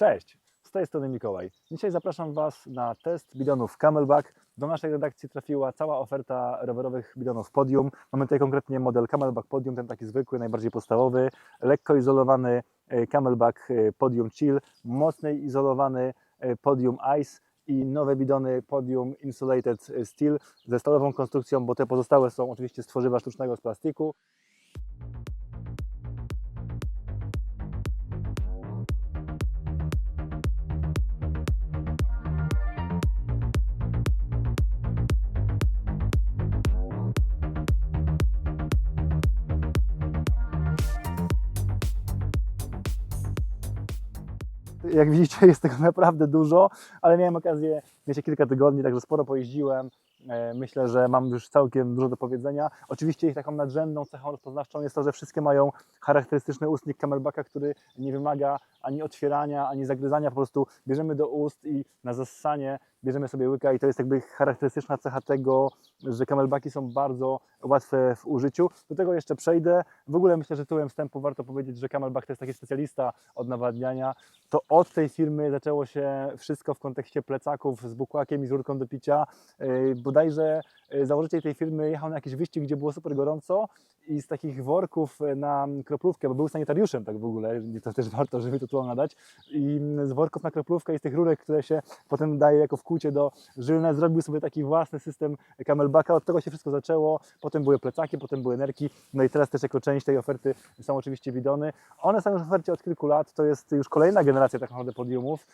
Cześć, z tej strony Mikołaj. Dzisiaj zapraszam Was na test bidonów Camelback. Do naszej redakcji trafiła cała oferta rowerowych bidonów Podium. Mamy tutaj konkretnie model Camelback Podium, ten taki zwykły, najbardziej podstawowy, lekko izolowany e, Camelback e, Podium Chill, mocniej izolowany e, Podium Ice i nowe bidony Podium Insulated Steel ze stalową konstrukcją, bo te pozostałe są oczywiście z tworzywa sztucznego z plastiku. Jak widzicie, jest tego naprawdę dużo, ale miałem okazję mieć kilka tygodni, także sporo pojeździłem. E, Myślę, że mam już całkiem dużo do powiedzenia. Oczywiście ich taką nadrzędną cechą rozpoznawczą jest to, że wszystkie mają charakterystyczny ustnik camelbacka, który nie wymaga ani otwierania, ani zagryzania. Po prostu bierzemy do ust i na zassanie bierzemy sobie łyka i to jest jakby charakterystyczna cecha tego, że camelbacki są bardzo łatwe w użyciu. Do tego jeszcze przejdę. W ogóle myślę, że tyłem wstępu warto powiedzieć, że camelback to jest taki specjalista od nawadniania. To od tej firmy zaczęło się wszystko w kontekście plecaków z bukłakiem i z rurką do picia. Yy, Bodajże yy, założyciel tej firmy jechał na jakiś wyścig, gdzie było super gorąco i z takich worków na kroplówkę, bo był sanitariuszem tak w ogóle, to też warto, żeby tytuł nadać, i z worków na kroplówkę i z tych rurek, które się potem daje jako wkłucie do żylne, zrobił sobie taki własny system camelbacka, od tego się wszystko zaczęło, potem były plecaki, potem były nerki, no i teraz też jako część tej oferty są oczywiście bidony. One są już w ofercie od kilku lat, to jest już kolejna generacja tak naprawdę podiumów,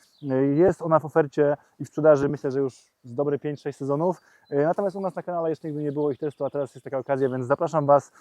jest ona w ofercie i w sprzedaży myślę, że już z dobre 5-6 sezonów, natomiast u nas na kanale jeszcze nigdy nie było ich testu, a teraz jest taka okazja, więc zapraszam Was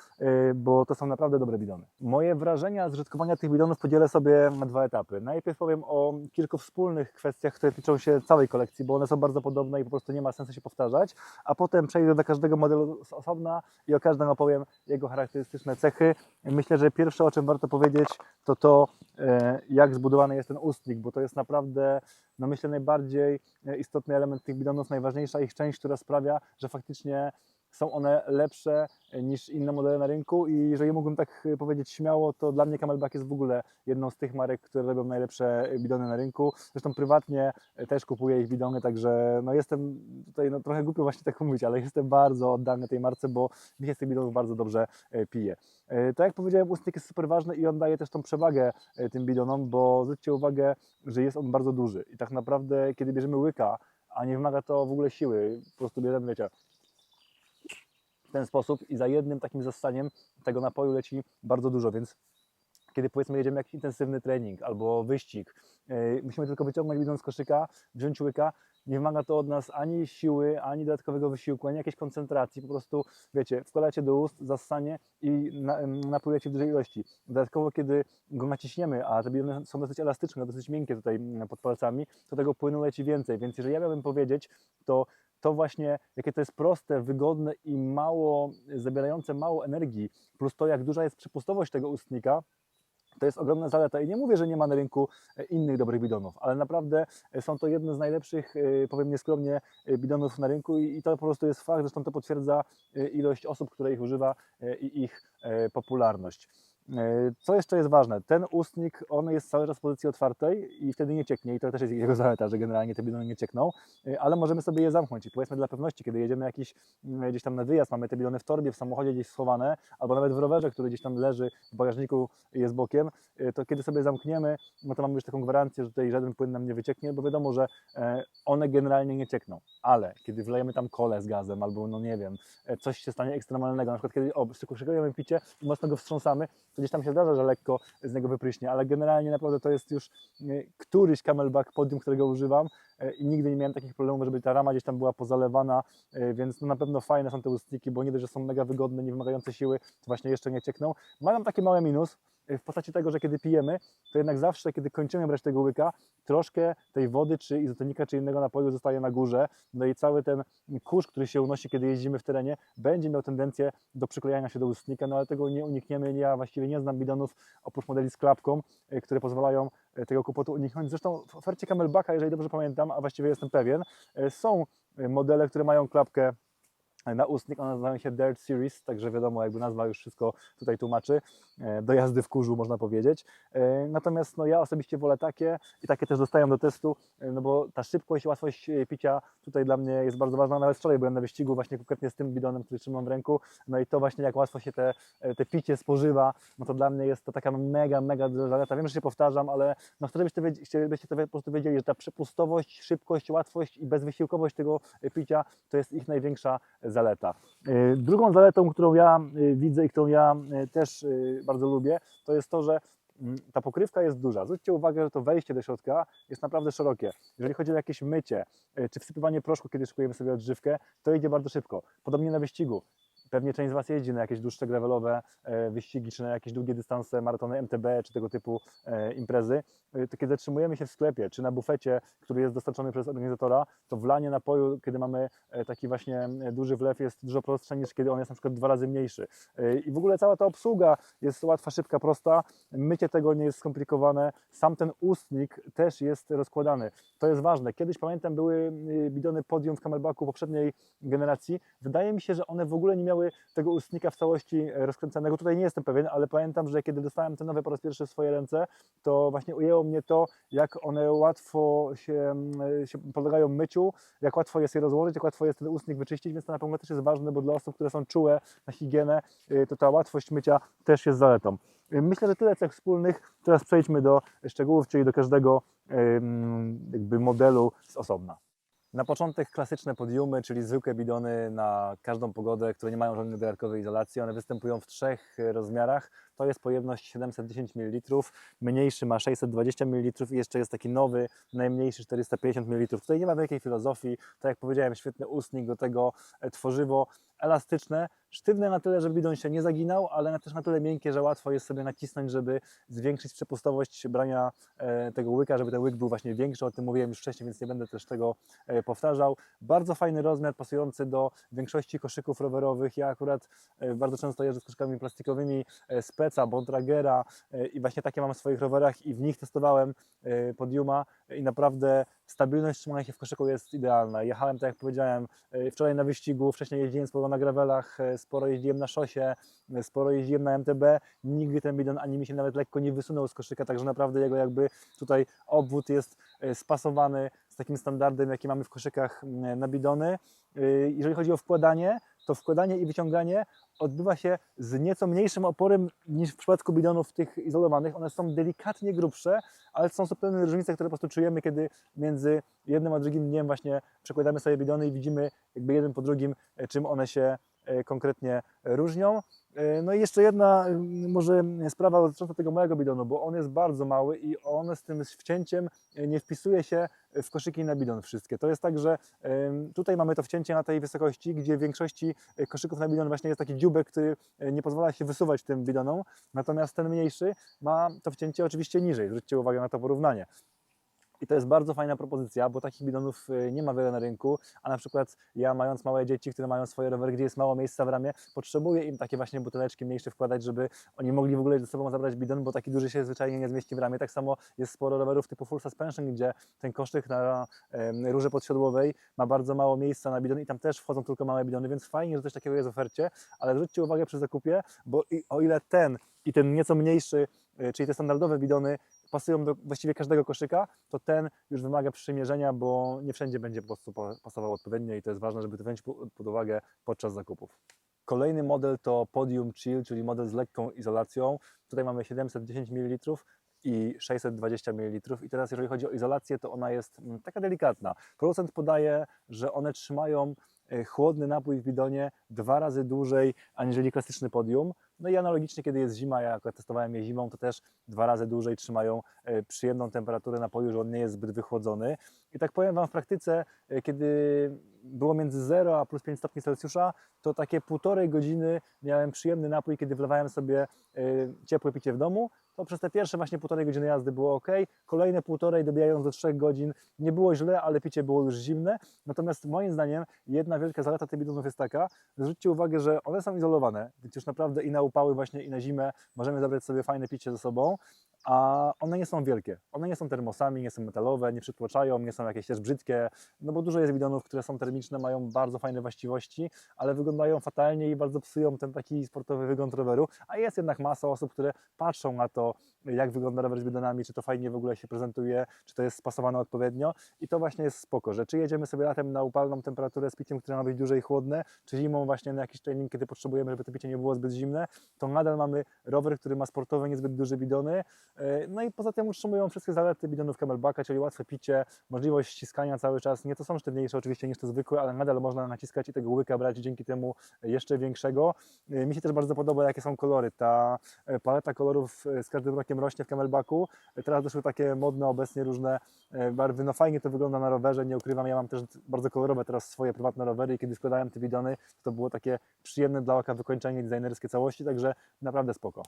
bo to są naprawdę dobre bidony. Moje wrażenia z użytkowania tych bidonów podzielę sobie na dwa etapy. Najpierw powiem o kilku wspólnych kwestiach, które tyczą się całej kolekcji, bo one są bardzo podobne i po prostu nie ma sensu się powtarzać, a potem przejdę do każdego modelu z osobna i o każdym opowiem jego charakterystyczne cechy. Myślę, że pierwsze o czym warto powiedzieć to to, e, jak zbudowany jest ten ustnik, bo to jest naprawdę, no myślę, najbardziej e, istotny element tych bidonów, najważniejsza ich część, która sprawia, że faktycznie są one lepsze niż inne modele na rynku i jeżeli mógłbym tak powiedzieć śmiało, to dla mnie Camelback jest w ogóle jedną z tych marek, które robią najlepsze bidony na rynku. Zresztą prywatnie też kupuję ich bidony, także no jestem tutaj no trochę głupio właśnie tak mówić, ale jestem bardzo oddany tej marce, bo mi się z tych bidonów bardzo dobrze e, pije. E, Tak jak powiedziałem, ustnik jest super ważny i on daje też tą przewagę e, tym bidonom, bo zwróćcie uwagę, że jest on bardzo duży i tak naprawdę kiedy bierzemy łyka, a nie wymaga to w ogóle siły, po prostu bierzemy, wiecie, ten sposób i za jednym takim zassaniem tego napoju leci bardzo dużo, więc kiedy powiedzmy jedziemy jakiś intensywny trening albo wyścig, yy, musimy tylko wyciągnąć bidon z koszyka, wziąć łyka, nie wymaga to od nas ani siły, ani dodatkowego wysiłku, ani jakiejś koncentracji, po prostu wiecie, wkładacie do ust, zassanie i na, ym, napój leci w dużej ilości. Dodatkowo kiedy go naciśniemy, a te bidony są dosyć elastyczne, dosyć miękkie tutaj mm, pod palcami, to tego płynu leci więcej, więc jeżeli ja miałbym powiedzieć, to to właśnie, jakie to jest proste, wygodne i mało zabierające mało energii, plus to, jak duża jest przepustowość tego ustnika, to jest ogromna zaleta i nie mówię, że nie ma na rynku e, innych dobrych bidonów, ale naprawdę e, są to jedne z najlepszych, e, powiem nieskromnie, bidonów na rynku i to po prostu jest fakt, zresztą to potwierdza ilość osób, które ich używa i ich popularność. E, Co jeszcze jest ważne? Ten ustnik, on jest cały czas w pozycji otwartej i wtedy nie cieknie i to też jest jego zaleta, że generalnie te bidony nie ciekną, e, ale możemy sobie je zamknąć i powiedzmy dla pewności, kiedy jedziemy jakiś, mm, gdzieś tam na wyjazd, mamy te bidony w torbie, w samochodzie gdzieś schowane, albo nawet w rowerze, który gdzieś tam leży w bagażniku jest bokiem, e, to kiedy sobie zamkniemy, no to mamy już taką gwarancję, że tutaj żaden płyn nam nie wycieknie, bo wiadomo, że one generalnie nie ciekną, ale kiedy wlejemy tam kole z gazem albo no nie wiem, coś się stanie ekstremalnego, na przykład kiedy szykujemy picie i mocno go wstrząsamy, to gdzieś tam się zdarza, że lekko z niego wypryśnie, ale generalnie naprawdę to jest już e, któryś camelback podium, którego używam i nigdy nie miałem takich problemów, żeby ta rama gdzieś tam była pozalewana, e, więc no na pewno fajne są te ustniki, bo nie dość, że są mega wygodne, nie wymagające siły, to właśnie jeszcze nie ciekną. Mają taki mały minus, e, w postaci tego, że kiedy pijemy, to jednak zawsze, kiedy kończymy brać tego łyka, troszkę tej wody, czy izotonika, czy innego napoju zostaje na górze, no i cały ten kurz, który się unosi, kiedy jeździmy w terenie, będzie miał tendencję do przyklejania się do ustnika, no ale tego nie unikniemy. Ja właściwie nie znam bidonów oprócz modeli z klapką, e, które pozwalają e, tego kłopotu uniknąć. Zresztą w ofercie Camelbacka, jeżeli dobrze pamiętam, a właściwie jestem pewien, e, są e, modele, które mają klapkę na ustnik, one nazywają się Dirt Series, także wiadomo, jakby nazwa już wszystko tutaj tłumaczy, e, do jazdy w kurzu można powiedzieć. E, Natomiast no, ja osobiście wolę takie i takie też dostaję do testu, e, no bo ta szybkość łatwość picia tutaj dla mnie jest bardzo ważna. Nawet wczoraj byłem na wyścigu właśnie konkretnie z tym bidonem, który trzymam w ręku, no i to właśnie jak łatwo się te, te picie spożywa, no to dla mnie jest to taka mega, mega zaleta. Wiem, że się powtarzam, ale no chcę, żebyście, chcielibyście to po prostu wiedzieli, że ta przepustowość, szybkość, łatwość i bezwysiłkowość tego picia to jest ich największa zaleta. E, Drugą zaletą, którą ja e, widzę i którą ja e, też bardzo lubię, to jest to, że mm, ta pokrywka jest duża. Zwróćcie uwagę, że to wejście do środka jest naprawdę szerokie. Jeżeli chodzi o jakieś mycie czy wsypywanie proszku, kiedy szykujemy sobie odżywkę, to idzie bardzo szybko. Podobnie na wyścigu. Pewnie część z Was jeździ na jakieś dłuższe gravelowe e, wyścigi, czy na jakieś długie dystanse, maratony MTB, czy tego typu e, imprezy. E, To kiedy zatrzymujemy się w sklepie, czy na bufecie, który jest dostarczony przez organizatora, to wlanie napoju, kiedy mamy taki właśnie duży wlew, jest dużo prostsze niż kiedy on jest na przykład dwa razy mniejszy. I w ogóle cała ta obsługa jest łatwa, szybka, prosta. Mycie tego nie jest skomplikowane. Sam ten ustnik też jest rozkładany. To jest ważne. Kiedyś pamiętam, były y, bidony podium w Camelbacku poprzedniej generacji. Wydaje mi się, że one w ogóle nie miały tego ustnika w całości e, rozkręcanego. Tutaj nie jestem pewien, ale pamiętam, że kiedy dostałem te nowe po raz pierwszy w swoje ręce, to właśnie ujęło mnie to, jak one łatwo się, mm, się podlegają myciu, jak łatwo jest je rozłożyć, jak łatwo jest ten ustnik wyczyścić, więc to na pewno też jest ważne, bo dla osób, które są czułe na higienę, y, to ta łatwość mycia też jest zaletą. Myślę, że tyle cech wspólnych. Teraz przejdźmy do szczegółów, czyli do każdego ym, jakby modelu z osobna. Na początek klasyczne podiumy, czyli zwykłe bidony na każdą pogodę, które nie mają żadnej dodatkowej izolacji. One występują w trzech rozmiarach. To jest pojemność 710 ml, mniejszy ma 620 ml i jeszcze jest taki nowy, najmniejszy 450 ml. Tutaj nie ma wielkiej filozofii. Tak jak powiedziałem, świetny ustnik do tego, e, tworzywo elastyczne, sztywne na tyle, żeby bidon się nie zaginał, ale też na tyle miękkie, że łatwo jest sobie nacisnąć, żeby zwiększyć przepustowość brania e, tego łyka, żeby ten łyk był właśnie większy. O tym mówiłem już wcześniej, więc nie będę też tego e, powtarzał. Bardzo fajny rozmiar, pasujący do większości koszyków rowerowych. Ja akurat bardzo często jeżdżę z koszykami plastikowymi e, Speca, Bontragera e, i właśnie takie mam w swoich rowerach i w nich testowałem e, Podiuma i naprawdę stabilność trzymania się w koszyku jest idealna. Jechałem, tak jak powiedziałem, e, wczoraj na wyścigu, wcześniej jeździłem sporo na gravelach, sporo jeździłem na szosie, sporo jeździłem na MTB. Nigdy ten bidon ani mi się nawet lekko nie wysunął z koszyka, także naprawdę jego jakby tutaj obwód jest spasowany z takim standardem, jaki mamy w koszykach na bidony. Jeżeli chodzi o wkładanie, to wkładanie i wyciąganie odbywa się z nieco mniejszym oporem niż w przypadku bidonów tych izolowanych. One są delikatnie grubsze, ale są subtelne różnice, które po prostu czujemy, kiedy między jednym a drugim dniem właśnie przekładamy sobie bidony i widzimy jakby jeden po drugim, e, czym one się e, konkretnie różnią. E, No i jeszcze jedna mm, może sprawa dotycząca tego mojego bidonu, bo on jest bardzo mały i on z tym wcięciem nie wpisuje się w koszyki na bidon wszystkie. To jest tak, że tutaj mamy to wcięcie na tej wysokości, gdzie w większości koszyków na bidon właśnie jest taki dziubek, który e, nie pozwala się wysuwać tym bidonom, natomiast ten mniejszy ma to wcięcie oczywiście niżej. Zwróćcie uwagę na to porównanie. I to jest bardzo fajna propozycja, bo takich bidonów y, nie ma wiele na rynku, a na przykład ja mając małe dzieci, które mają swoje rowery, gdzie jest mało miejsca w ramie, potrzebuję im takie właśnie buteleczki mniejsze wkładać, żeby oni mogli w ogóle ze sobą zabrać bidon, bo taki duży się zwyczajnie nie zmieści w ramię. Tak samo jest sporo rowerów typu full suspension, gdzie ten koszyk na rurze podsiodłowej ma bardzo mało miejsca na bidon i tam też wchodzą tylko małe bidony, więc fajnie, że coś takiego jest w ofercie, ale zwróćcie uwagę przy zakupie, bo o ile ten i ten nieco mniejszy, czyli te standardowe bidony pasują do właściwie każdego koszyka, to ten już wymaga przymierzenia, bo nie wszędzie będzie po prostu pasował odpowiednio i to jest ważne, żeby to wziąć po- pod uwagę podczas zakupów. Kolejny model to Podium Chill, czyli model z lekką izolacją. Tutaj mamy 710 ml i 620 ml. I teraz jeżeli chodzi o izolację, to ona jest mm, taka delikatna. Producent podaje, że one trzymają e, chłodny napój w bidonie dwa razy dłużej aniżeli klasyczny podium. No i analogicznie, kiedy jest zima, ja testowałem je zimą, to też dwa razy dłużej trzymają e, przyjemną temperaturę napoju, że on nie jest zbyt wychłodzony. I tak powiem Wam w praktyce, e, kiedy było między 0 a plus 5 stopni Celsjusza, to takie półtorej godziny miałem przyjemny napój, kiedy wlewałem sobie e, ciepłe picie w domu, to przez te pierwsze właśnie półtorej godziny jazdy było ok. Kolejne półtorej, dobijając do 3 godzin, nie było źle, ale picie było już zimne. Natomiast moim zdaniem jedna wielka zaleta tych bidonów jest taka, zwróćcie uwagę, że one są izolowane, więc już naprawdę i na upały właśnie i na zimę możemy zabrać sobie fajne picie ze sobą, a one nie są wielkie. One nie są termosami, nie są metalowe, nie przytłaczają, nie są jakieś też brzydkie, no bo dużo jest bidonów, które są termiczne, mają bardzo fajne właściwości, ale wyglądają fatalnie i bardzo psują ten taki sportowy wygląd roweru, a jest jednak masa osób, które patrzą na to, jak wygląda rower z bidonami, czy to fajnie w ogóle się prezentuje, czy to jest spasowane odpowiednio. I to właśnie jest spoko, że czy jedziemy sobie latem na upalną temperaturę z piciem, które ma być duże i chłodne, czy zimą właśnie na jakiś trening, kiedy potrzebujemy, żeby to picie nie było zbyt zimne, to nadal mamy rower, który ma sportowe, niezbyt duże bidony, E, no i poza tym utrzymują wszystkie zalety bidonów Camelbacka, czyli łatwe picie, możliwość ściskania cały czas, nie to są sztywniejsze oczywiście niż te zwykłe, ale nadal można naciskać i tego łyka brać dzięki temu jeszcze większego. E, Mi się też bardzo podoba jakie są kolory, ta e, paleta kolorów z każdym rokiem rośnie w Camelbacku, teraz doszły takie modne obecnie różne e, barwy, no fajnie to wygląda na rowerze, nie ukrywam, ja mam też bardzo kolorowe teraz swoje prywatne rowery i kiedy składałem te bidony, to było takie przyjemne dla oka wykończenie designerskie całości, także naprawdę spoko.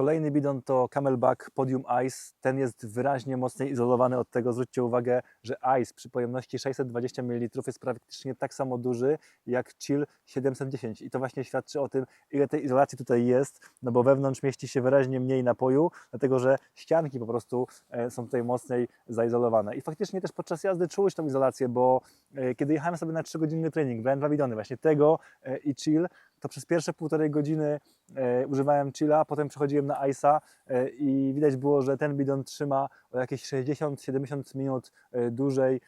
Kolejny bidon to Camelback Podium Ice. Ten jest wyraźnie mocniej izolowany od tego. Zwróćcie uwagę, że Ice przy pojemności 620 ml jest praktycznie tak samo duży jak Chill 710 i to właśnie świadczy o tym, ile tej izolacji tutaj jest, no bo wewnątrz mieści się wyraźnie mniej napoju, dlatego że ścianki po prostu e, są tutaj mocniej zaizolowane. I faktycznie też podczas jazdy czułeś tą izolację, bo e, kiedy jechałem sobie na 3-godzinny trening, brałem dwa bidony, właśnie tego e, i Chill, to przez pierwsze półtorej godziny e, używałem chilla, potem przechodziłem na Ice'a e, i widać było, że ten bidon trzyma o jakieś 60-70 minut e, dłużej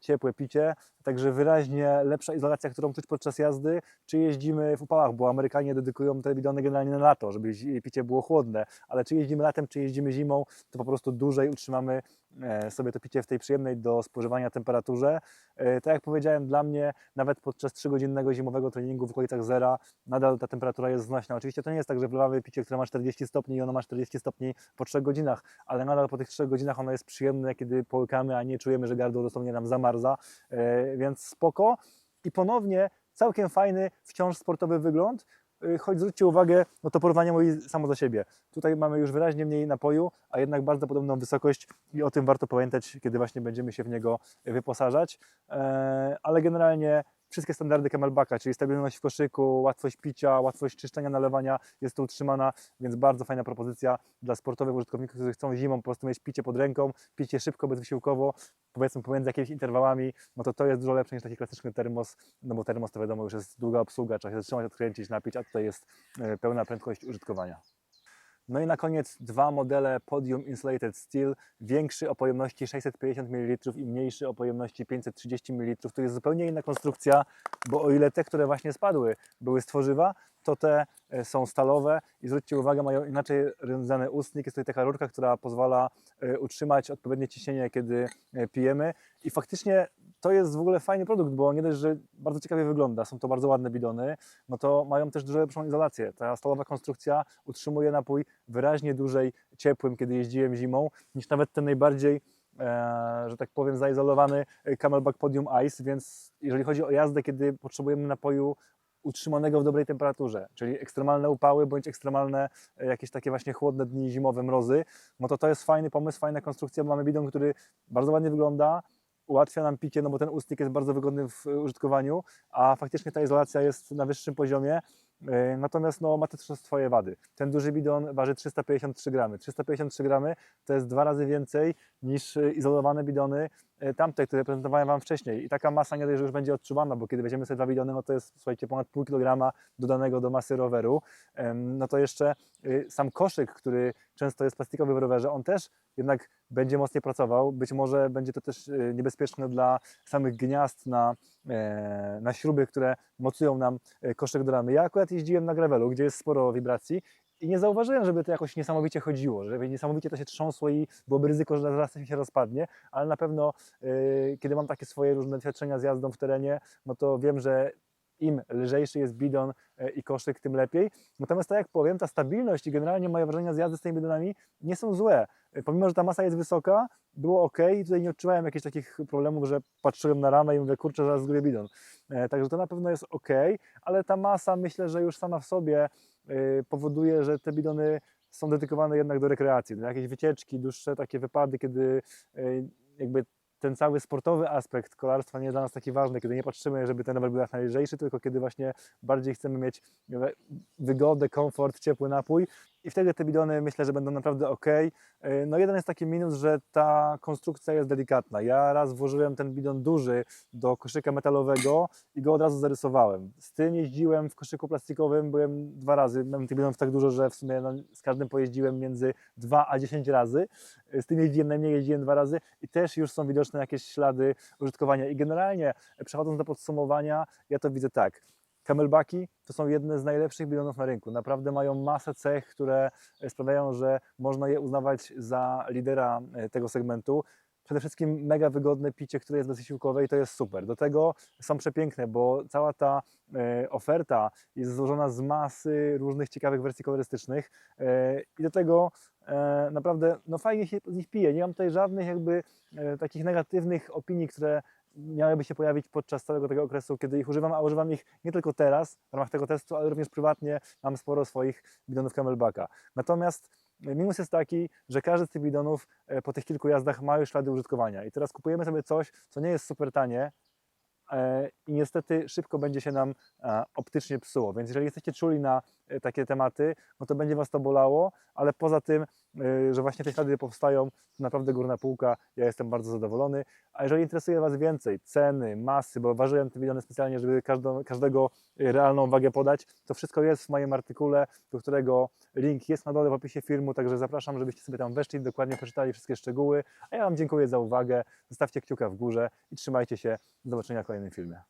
ciepłe picie, także wyraźnie lepsza izolacja, którą czuć podczas jazdy, czy jeździmy w upałach, bo Amerykanie dedykują te bidony generalnie na lato, żeby picie było chłodne, ale czy jeździmy latem, czy jeździmy zimą, to po prostu dłużej utrzymamy e, sobie to picie w tej przyjemnej do spożywania temperaturze. E, Tak jak powiedziałem, dla mnie nawet podczas 3-godzinnego zimowego treningu w okolicach zera nadal ta temperatura jest znośna. Oczywiście to nie jest tak, że wlewamy picie, które ma 40 stopni i ono ma 40 stopni po 3 godzinach, ale nadal po tych 3 godzinach ono jest przyjemne, kiedy połykamy, a nie czujemy, że gardło dosłownie nam zamarza, E, więc spoko. I ponownie całkiem fajny, wciąż sportowy wygląd, E, choć zwróćcie uwagę, no to porównanie mówi samo za siebie. Tutaj mamy już wyraźnie mniej napoju, a jednak bardzo podobną wysokość i o tym warto pamiętać, kiedy właśnie będziemy się w niego wyposażać. E, Ale generalnie wszystkie standardy Camelbacka, czyli stabilność w koszyku, łatwość picia, łatwość czyszczenia, nalewania jest tu utrzymana, więc bardzo fajna propozycja dla sportowych użytkowników, którzy chcą zimą po prostu mieć picie pod ręką, picie szybko, bezwysiłkowo, powiedzmy pomiędzy jakimiś interwałami, no to to jest dużo lepsze niż taki klasyczny termos, no bo termos to wiadomo już jest długa obsługa, trzeba się zatrzymać, odkręcić, napić, a tutaj jest e, pełna prędkość użytkowania. No i na koniec dwa modele Podium Insulated Steel, większy o pojemności 650 ml i mniejszy o pojemności 530 ml. To jest zupełnie inna konstrukcja, bo o ile te, które właśnie spadły, były z tworzywa, to te e, są stalowe i zwróćcie uwagę, mają inaczej rozwiązany ustnik. Jest tutaj taka rurka, która pozwala e, utrzymać odpowiednie ciśnienie, kiedy e, pijemy. I faktycznie to jest w ogóle fajny produkt, bo nie dość, że bardzo ciekawie wygląda, są to bardzo ładne bidony, no to mają też dużo lepszą izolację. Ta stalowa konstrukcja utrzymuje napój wyraźnie dłużej ciepłym, kiedy jeździłem zimą, niż nawet ten najbardziej, że tak powiem, zaizolowany Camelback Podium Ice, więc jeżeli chodzi o jazdę, kiedy potrzebujemy napoju utrzymanego w dobrej temperaturze, czyli ekstremalne upały bądź ekstremalne e, jakieś takie właśnie chłodne dni zimowe, mrozy, no to to jest fajny pomysł, fajna konstrukcja, bo mamy bidon, który bardzo ładnie wygląda, ułatwia nam picie, no bo ten ustnik jest bardzo wygodny w użytkowaniu, a faktycznie ta izolacja jest na wyższym poziomie, natomiast no, ma też swoje wady. Ten duży bidon waży 353 gramy. 353 gramy to jest dwa razy więcej niż e, izolowane bidony e, tamte, które prezentowałem Wam wcześniej. I taka masa nie dość, że już będzie odczuwana, bo kiedy weźmiemy sobie dwa bidony, no to jest, słuchajcie, ponad pół kilograma dodanego do masy roweru. No to jeszcze sam koszyk, który często jest plastikowy w rowerze, on też jednak będzie mocniej pracował. Być może będzie to też y, niebezpieczne dla samych gniazd na, e, na śruby, które mocują nam e, koszyk do ramy. Ja akurat jeździłem na gravelu, gdzie jest sporo wibracji i nie zauważyłem, żeby to jakoś niesamowicie chodziło, żeby niesamowicie to się trząsło i byłoby ryzyko, że zaraz się rozpadnie, ale na pewno kiedy mam takie swoje różne doświadczenia z jazdą w terenie, no to wiem, że im lżejszy jest bidon e, i koszyk, tym lepiej. Natomiast tak jak powiem, ta stabilność i generalnie moje wrażenia z jazdy z tymi bidonami nie są złe. E, Pomimo, że ta masa jest wysoka, było ok i tutaj nie odczuwałem jakichś takich problemów, że patrzyłem na ramę i mówię, kurczę, zaraz zgubię bidon. E, Także to na pewno jest ok, ale ta masa myślę, że już sama w sobie powoduje, że te bidony są dedykowane jednak do rekreacji, do jakiejś wycieczki, dłuższe takie wypady, kiedy jakby ten cały sportowy aspekt kolarstwa nie jest dla nas taki ważny, kiedy nie patrzymy, żeby ten rower był jak najlżejszy, tylko kiedy właśnie bardziej chcemy mieć wygodę, komfort, ciepły napój. I wtedy te bidony myślę, że będą naprawdę ok. No jeden jest taki minus, że ta konstrukcja jest delikatna. Ja raz włożyłem ten bidon duży do koszyka metalowego i go od razu zarysowałem. Z tym jeździłem w koszyku plastikowym, byłem dwa razy, mam tych bidonów tak dużo, że w sumie no, z każdym pojeździłem między 2 a 10 razy. Z tym jeździłem najmniej, jeździłem dwa razy i też już są widoczne jakieś ślady użytkowania. I generalnie przechodząc do podsumowania, ja to widzę tak. Camelbacki to są jedne z najlepszych bidonów na rynku. Naprawdę mają masę cech, które sprawiają, że można je uznawać za lidera e, tego segmentu. Przede wszystkim mega wygodne picie, które jest bezwysiłkowe i to jest super. Do tego są przepiękne, bo cała ta e, oferta jest złożona z masy różnych ciekawych wersji kolorystycznych e, i do tego naprawdę no fajnie się z nich pije. Nie mam tutaj żadnych jakby takich negatywnych opinii, które miałyby się pojawić podczas całego tego okresu, kiedy ich używam, a używam ich nie tylko teraz w ramach tego testu, ale również prywatnie mam sporo swoich bidonów Camelbacka. Natomiast minus jest taki, że każdy z tych bidonów e, po tych kilku jazdach ma już ślady użytkowania i teraz kupujemy sobie coś, co nie jest super tanie, e, i niestety szybko będzie się nam e, optycznie psuło. Więc jeżeli jesteście czuli na e, takie tematy, no to będzie Was to bolało, ale poza tym, e, że właśnie te ślady powstają, naprawdę górna półka, ja jestem bardzo zadowolony. A jeżeli interesuje Was więcej ceny, masy, bo ważyłem te bidony specjalnie, żeby każdą, każdego e, realną wagę podać, to wszystko jest w moim artykule, do którego link jest na dole w opisie filmu, także zapraszam, żebyście sobie tam weszli, dokładnie przeczytali wszystkie szczegóły. A ja Wam dziękuję za uwagę, zostawcie kciuka w górze i trzymajcie się. Do zobaczenia w kolejnym filmie.